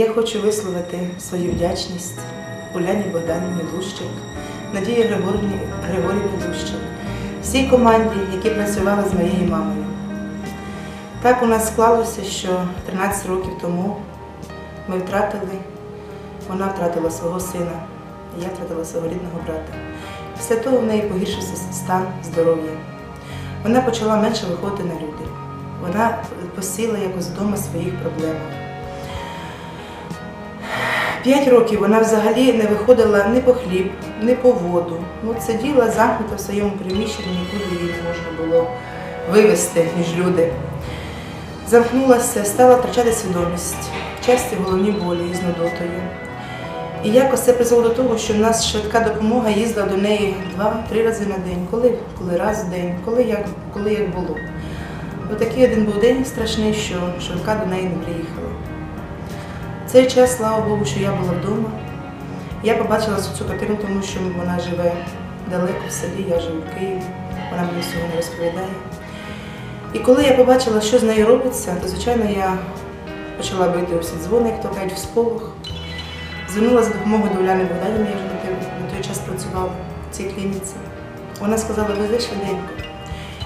Я хочу висловити свою вдячність Уляні Богданівні Лущик, Надії Григорівні Григорівні Лущик, всій команді, які працювали з моєю мамою. Так у нас склалося, що 13 років тому ми втратили, вона втратила свого сина, я втратила свого рідного брата. Після того в неї погіршився стан здоров'я. Вона почала менше виходити на люди. Вона посіла якось вдома своїх проблемах. П'ять років вона взагалі не виходила ні по хліб, ні по воду. Ну, от сиділа замкнута в своєму приміщенні, нікуди її не можна було вивезти між люди. Замкнулася, стала втрачати свідомість, часті головні болі з нудотою. І якось це призвело до того, що в нас швидка допомога їздила до неї два-три рази на день, коли, коли раз в день, коли як, коли як було. Отакий один був день страшний, що швидка до неї не приїхала. Цей час, слава Богу, що я була вдома. Я побачила цю картину, тому що вона живе далеко в селі, я живу в Києві, вона мені всього розповідає. І коли я побачила, що з нею робиться, то звичайно я почала бити у всі дзвони, як то кажуть, в сполох. Звернулася за допомогою до Уляни Богданівни, я вже на той час працювала в цій клініці. Вона сказала, вези швиденько.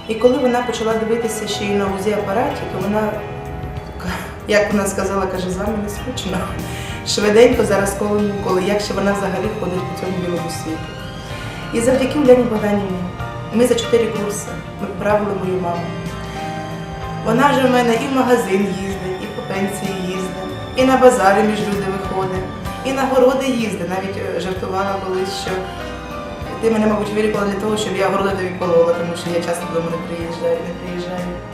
І коли вона почала дивитися ще й на УЗІ апараті, то вона, як вона сказала, каже, з вами не скучно. Швиденько зараз коло коли як ще вона взагалі ходить по цьому білому світу. І завдяки Уляні Богданівні ми за чотири курси ми поправили мою маму. Вона вже в мене і в магазин їздить, і по пенсії їздить, і на базари між люди виходить, і на городи їздить. Навіть е, жартувала колись, що ти мене, мабуть, вирікала для того, щоб я городи тобі полола, тому що я часто вдома не приїжджаю, не приїжджаю.